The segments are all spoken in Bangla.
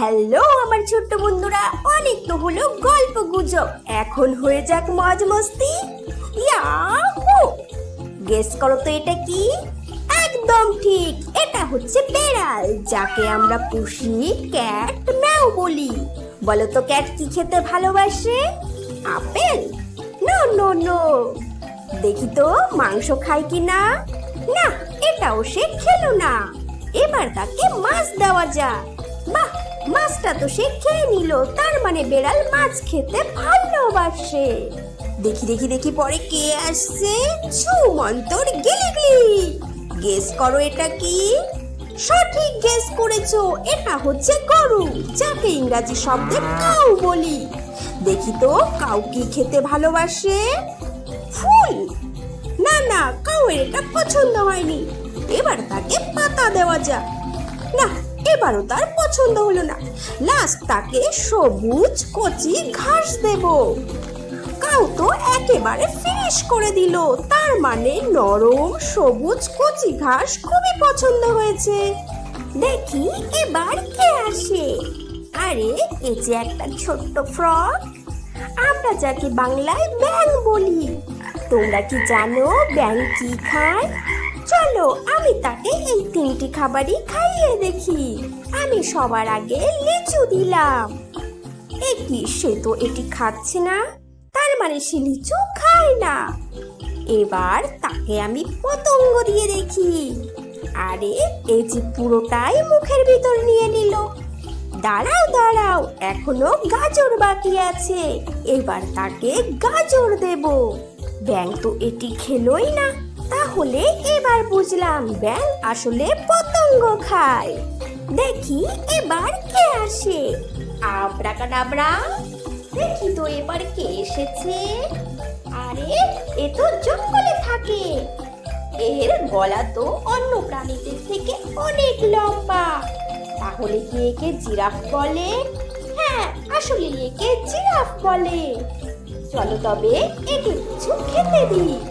হ্যালো, আমার ছোট্ট বন্ধুরা, অনেক তো হলো গল্প গুজব। এখন হয়ে যাক মজ মস্তি। গেস করো তো এটা কি? একদম ঠিক, এটা হচ্ছে বেড়াল, যাকে আমরা পুষি ক্যাট ম্যাও বলি। বলো তো ক্যাট কি খেতে ভালোবাসে? আপেল? নো নো নো দেখি তো, মাংস খায় কি না? না, এটাও সে খেলো না। এবার তাকে মাছ দেওয়া যাক। বাহ! মাছটা তো সে খেয়ে নিল, তার মানে বেড়াল মাছ খেতে ভালোবাসে। দেখি দেখি দেখি পরে কে আসছে? ছুমন্তর গিলিগলি। গেস করো এটা কি? সঠিক গেস করেছ, এটা হচ্ছে গরু, যাকে ইংরাজি শব্দে কাউ বলি। দেখি তো, কাউ কি খেতে ভালোবাসে? ফুল। না না, কাউয়ের এটা পছন্দ হয়নি। এবার তাকে পাতা দেওয়া যাক। না এবারও তার পছন্দ হলো না। লাস্ট তাকে সবুজ কচি ঘাস দেব। কাউ তো একেবারে ফিনিশ করে দিল। তার মানে নরম, সবুজ কচি ঘাস খুবই পছন্দ হয়েছে। দেখি এবার কে আসে। আরে এই যে একটা ছোট্ট ফ্রক আমরা যাকে বাংলায় ব্যাং বলি। তোমরা কি জানো ব্যাং কি খায়? চলো আমি তাকে এই তিনটি খাবারই খাইয়ে দেখি। আমি সবার আগে লিচু দিলাম। এ কি, সে তো এটি খাচ্ছে না? তার মানে সে লিচু খায় না। এবার তাকে আমি পতঙ্গ দিয়ে দেখি। আরে এই যে পুরোটাই মুখের ভিতর নিয়ে নিল। দাঁড়াও দাঁড়াও, এখনও গাজর বাকি আছে। এবার তাকে গাজর দেব। ব্যাং তো এটি খেলোই না। তাহলে এবার বুঝলাম ব্যাং আসলে পতঙ্গ খায়। দেখি এবার কে আসে। আবরাকাডাবরা, দেখি তো এবার কে এসেছে। আরে, এ তো জঙ্গলে থাকে। এর গলা তো অন্য প্রাণীদের থেকে অনেক লম্বা। তাহলে কি একে জিরাফ বলে? হ্যাঁ আসলে একে জিরাফ বলে। চলো তবে একে কিছু খেতে দিই।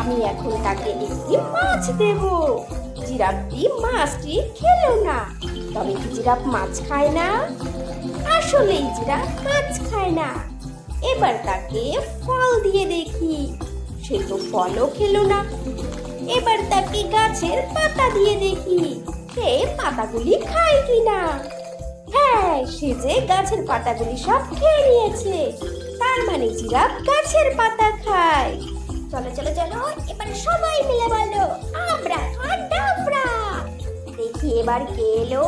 আমি এখন তাকে একটি মাছ দেব। জিরাফটি মাছটি খেলো না। তবে কি জিরাফ মাছ খায় না? আসলেই জিরাফ মাছ খায় না। এবার তাকে ফল দিয়ে দেখি। সে তো ফলও খেলো না। এবার তাকে গাছের পাতা দিয়ে দেখি, সে পাতাগুলি খায় কি না হ্যাঁ সে যে গাছের পাতাগুলি সব খেয়ে নিয়েছে। তার মানে জিরাফ গাছের পাতা খায়। চলো চলো চলো, এবার সবাই মিলে বলো, আমরা ডাবরা দেখি এবার কে এলো।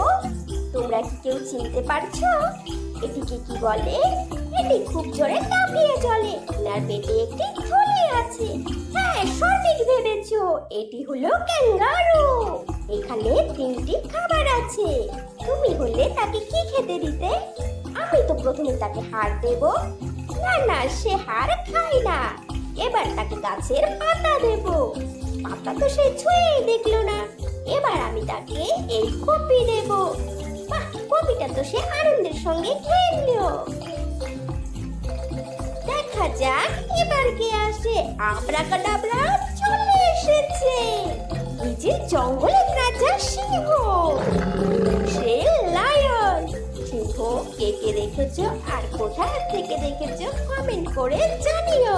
তোমরা কি কেউ চিনতে পারছ? এটিকে কি বলে? এটি খুব জোরে লাফিয়ে চলে। এনার পেটে একটি থলি আছে। হ্যাঁ সঠিক ভেবেছো। এটি হলো ক্যাঙ্গারু। এখানে তিনটি খাবার আছে। তুমি হলে তাকে কি খেতে দিতে? আমি তো প্রথমে তাকে হাড় দেব। না না, সে হাড় খায় না। এবার তাকে গাছের পাতা দেব। পাতা তো সে ছুঁয়েই দেখল না। এবার আমি তাকে এই কপি দেব। বাহ, কপিটা তো সে আনন্দের সঙ্গে খেয়ে নিল। দেখা যাক এবার কে আসে। আবরাকাডাবরা চলে এসেছে। যে জঙ্গলের রাজা সিংহ। সে লায়ন। সিংহ, কে কে দেখেছ? আর কোথা থেকে দেখেছ? কমেন্ট করে জানিও।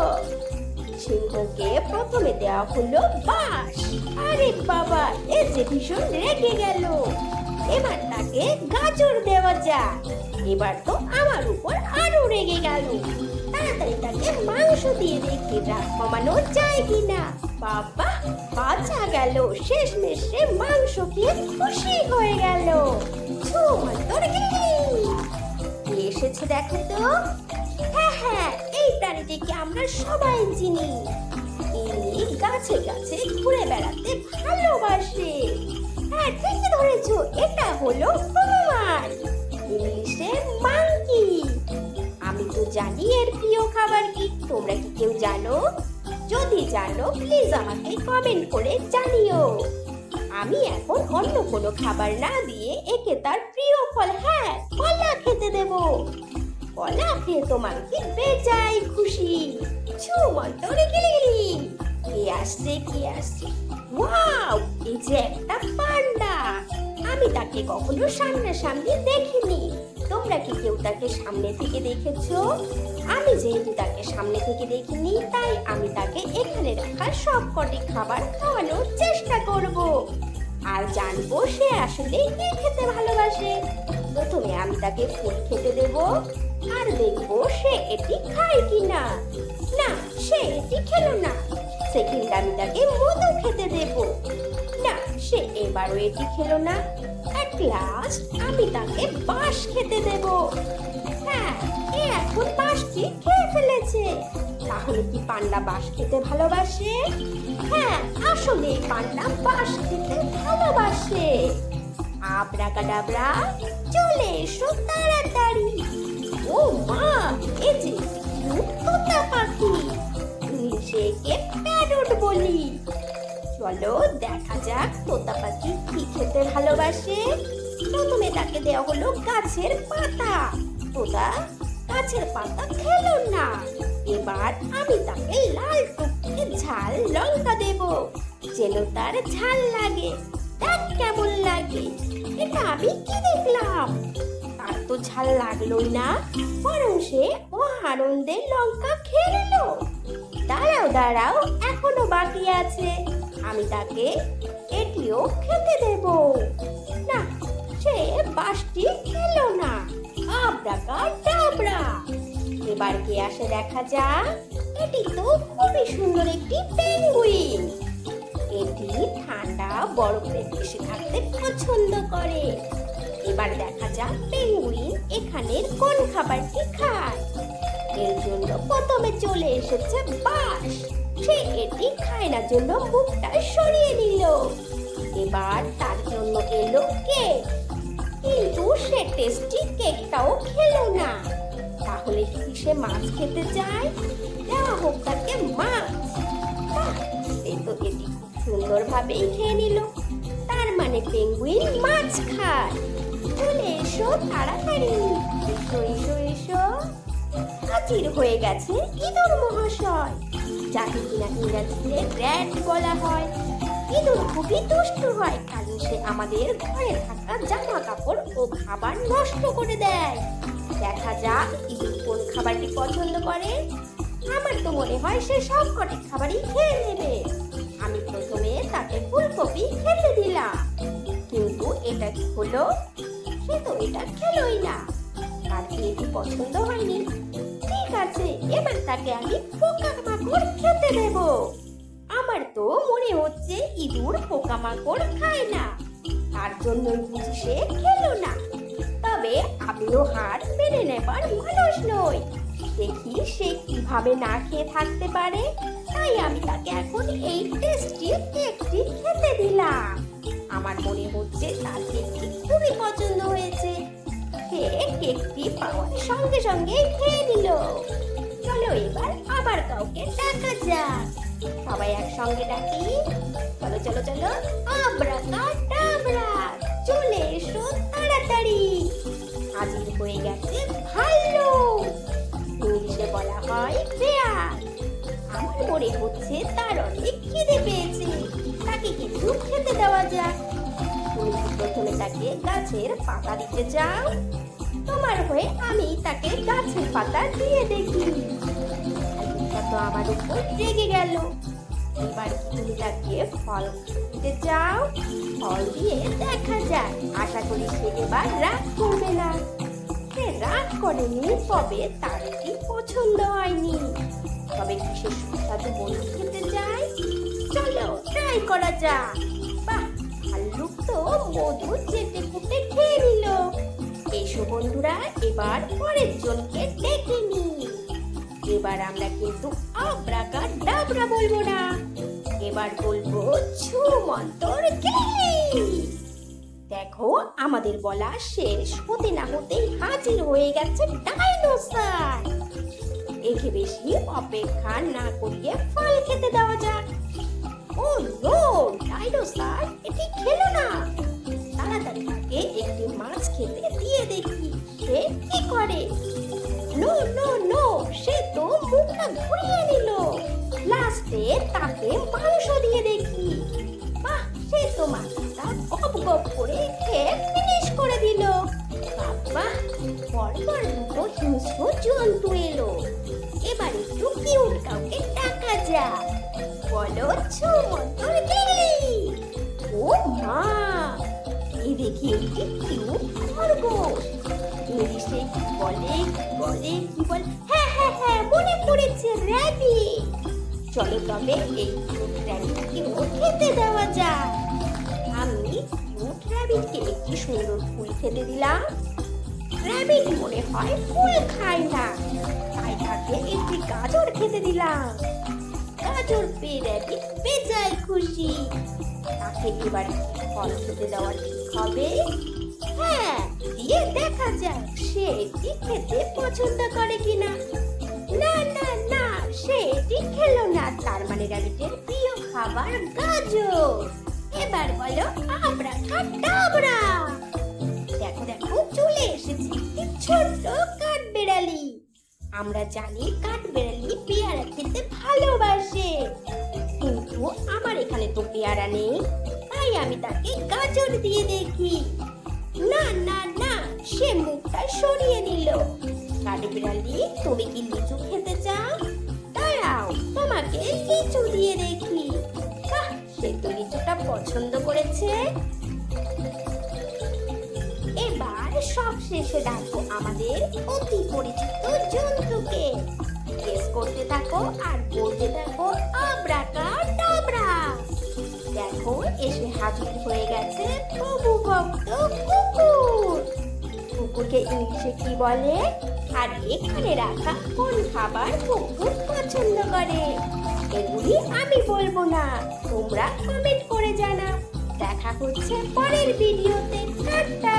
সিংহকে প্রথমে দেওয়া হলো বাঁশ। আরে বাবা, এ যে ভীষণ রেগে গেল। এবার তাকে গাজর দেওয়া যাক। এবার তো আমার উপর আরও রেগে গেল। তাড়াতাড়ি তাকে মাংস দিয়ে দেখি রাগ কমানো যায় কিনা। বাবা, বাঁচা গেল। শেষ মেশে মাংস খেয়ে খুশি হয়ে গেল। এসেছে দেখো তো। হ্যাঁ হ্যাঁ প্রাণীটিকে আমরা সবাই চিনি। ইনি গাছে গাছে ঘুরে বেড়াতে ভালোবাসে। হ্যাঁ ঠিকই ধরেছো, এটা হলো হনুমান ইংলিশে মাঙ্কি আমি তো জানি এর প্রিয় খাবার কি, তোমরা কি কেউ জানো? যদি জানো প্লিজ আমাকে কমেন্ট করে জানিও। আমি এখন অন্য কোনো খাবার না দিয়ে একে তার প্রিয় ফল হ্যাঁ কলা খেতে দেব। কলা খেয়ে তোমার কি বেজাই খুশি ছুমন্তরে গেলে গেলি। কে আসছে কে আসছে? ওয়াও, এই যে একটা পান্ডা। আমি তাকে কখনো সামনাসামনি দেখিনি। তোমরা কি কেউ তাকে সামনে থেকে দেখেছ? আমি যেহেতু তাকে সামনে থেকে দেখিনি, তাই আমি তাকে এখানে রাখা সব কটি খাবার খাওয়ানোর চেষ্টা করব। আর জানব সে আসলে কি খেতে ভালোবাসে। প্রথমে আমি তাকে ফুল খেতে দেব। আর দেখব সে এটি খায় কিনা। না না সে এটি খেলো না। সেকেন্ড আমি তাকে মধু খেতে দেব। না, সে এবারও এটি খেলো না। এক লাস্ট আমি তাকে বাঁশ খেতে দেব। হ্যাঁ এ এখন বাঁশটি খেয়ে ফেলেছে। তাহলে কি পান্ডা বাঁশ খেতে ভালোবাসে? হ্যাঁ আসলে পান্ডা বাঁশ খেতে ভালোবাসে। আবরাকাডাবরা, চলে এসো তাড়াতাড়ি। ও মা, এ যে তোতা পাখি একে প্যারট বলি। চলো দেখা যাক তোতা পাখি কি খেতে ভালোবাসে। প্রথমে তাকে দেওয়া হলো গাছের পাতা। তোতা গাছের পাতা খেলো না। এবার আমি তাকে লাল টুকটে ঝাল লঙ্কা দেব। যেন তার ঝাল লাগে দেখ কেমন লাগে, এটা আমি কি দেখলাম? তার তো ঝাল লাগলোই না। বরং সে ও আনন্দে লঙ্কা খেয়ে নিল। দাঁড়াও দাঁড়াও, এখনও বাকি আছে। আমি তাকে এটিও খেতে দেব। না, সে বাসটি খেলো না। আবরাকা ডাবরা। এবার কে আসে দেখা যাক। এটি তো খুবই সুন্দর একটি পেঙ্গুইন। এটি ঠান্ডা বরফের দেশে থাকতে পছন্দ করে। এবার দেখা যাক পেঙ্গুইন এখানের কোন খাবারটি খায়। এর জন্য প্রথমে চলে এসেছে বাস সে এটি খায় না জন্য মুখটা সরিয়ে নিল। এবার তার জন্য এলো কেক। কিন্তু সে টেস্টি কেকটাও খেলো না। তাহলে কি সে মাছ খেতে চায়? দেওয়া হোক তাকে মাছ। এই তো এটি সুন্দরভাবেই খেয়ে নিল। তার মানে পেঙ্গুইন মাছ খায়। চলে এসো তাড়াতাড়ি। এসো এসো এসো। হাজির হয়ে গেছে ইঁদুর মহাশয়। যাকে কিনা ইংরাজিতে র্যাট বলা হয়। ইঁদুর খুবই দুষ্টু হয়, কারণ সে আমাদের ঘরে থাকা জামা কাপড় ও খাবার নষ্ট করে দেয়। দেখা যাক ইঁদুর কোন খাবারটি পছন্দ করে। আমার তো মনে হয় সে সব কটি খাবারই খেয়ে নেবে। আমি প্রথমে তাকে ফুলকপি খেতে দিলাম। কিন্তু এটা কি হলো? সে তো এটা খেলোই না। কি এটি পছন্দ হয়নি? ঠিক আছে, এবার তাকে আমি পোকা মাকড় খেতে দেব। আমার তো মনে হচ্ছে ইঁদুর পোকা মাকড় খায় না। তার জন্যই বুঝি সে খেলো না। তবে আমিও হার মেনে নেবার মানুষ নই। দেখি সে কীভাবে না খেয়ে থাকতে পারে। তাই আমি তাকে এখন এই টেস্টি কেকটি খেতে দিলাম। আমার মনে হচ্ছে তার কেকটি খুবই পছন্দ হয়েছে। সে কেকটি পাওয়ার সঙ্গে সঙ্গে খেয়ে নিল। চলো এবার আবার কাউকে ডাকা যাক। সবাই একসঙ্গে ডাকি। চলো চলো চলো আবরাকা ডাবরা চলে এসো তাড়াতাড়ি। হাজির হয়ে গেছে ভালো ইংলিশে বলা হয় বেয়ার। আমার মনে হচ্ছে তার অনেক খিদে পেয়েছে। তাকে কিছু খেতে দেওয়া যাক। তুমি প্রথমে তাকে গাছের পাতা দিতে চাও? তোমার হয়ে আমি তাকে গাছের পাতা দিয়ে দেখি। তো আমার উপর রেগে গেল। এবার তুমি তাকে ফল দিতে চাও? ফল দিয়ে দেখা যায় আশা করি সে এবার রাগ করবে না। সে রাগ করেনি, তবে তার কি পছন্দ হয়নি? তবে কি সে সুস্বাদু বন্ধু খেতে চায় চলো ট্রাই করা যাক। বাহ, ভাল্লুক তো মধু চেটে ফুটে খেয়ে নিল। এসো বন্ধুরা, এবার পরের জনকে ডেকে নি এবার আমরা কিন্তু আবরাকা ডাবরা বলব না। এবার বলব ছু মন্তর দেখো, আমাদের বলা শেষ। হতে না হতেই হাজির হয়ে গেছে ডাইনোসর। একে বেশি অপেক্ষা না করিয়ে ফল খেতে দেওয়া যাক। ও নো, ডাইনোসর এটি খেলো না। তাড়াতাড়ি তাকে একটি মাছ খেতে দিয়ে দেখি সে কি করে। নো নো নো কিউট কাউকে ডাকা যাক। বলো, ছুমন্তর দিলি ও মা এই দেখি একটি কিউট খরগোশ। ইংলিশে কি বলে বলে, কি বলে? হ্যাঁ হ্যাঁ হ্যাঁ মনে পড়েছে র্যাবিট চলো তবে এই কিউট র্যাবিটকে খেতে দেওয়া যাক। আমি কিউট র্যাবিটকে একটি সুন্দর ফুল খেতে দিলাম। র্যাবিট মনে হয় ফুল খায় না? তাকে একটি গাজর খেতে দিলাম। গাজর পেয়ে র্যাবিট বেজায় খুশি। তাকে এবার ফল খেতে দেওয়া ঠিক হবে? হ্যাঁ দিয়ে দেখা যাক, সে এটি খেতে পছন্দ করে কিনা। না না না, সে এটি খেলো না, তার মানে র্যাবিটের প্রিয় খাবার গাজর। এবার বলো, আমরা আমরা জানি কাঠবেড়ালি পেয়ারা খেতে ভালোবাসে। কিন্তু আমার এখানে তো পেয়ারা নেই। তাই আমি তাকে গাজর দিয়ে দেখি। না না না, সে মুখটা সরিয়ে নিল। কাঠবেড়ালি, তুমি কি লিচু খেতে চাও? দাঁড়াও, তোমাকে লিচু দিয়ে দেখি। সে তো লিচুটা পছন্দ করেছে। এবার সব শেষে ডাকবো আমাদের অতি পরিচিত জন্তুকে। গেস করতে থাকো আর বলতে থাকো আব্রাকা ডাবরা। দেখো, এসে হাজির হয়ে গেছে প্রভু ভক্ত কুকুর। কুকুরকে ইংলিশে কি বলে? আর এখানে রাখা কোন খাবার কুকুর পছন্দ করে? এগুলি আমি বলব না, তোমরা কমেন্ট করে জানা দেখা হচ্ছে পরের ভিডিওতে টাটা!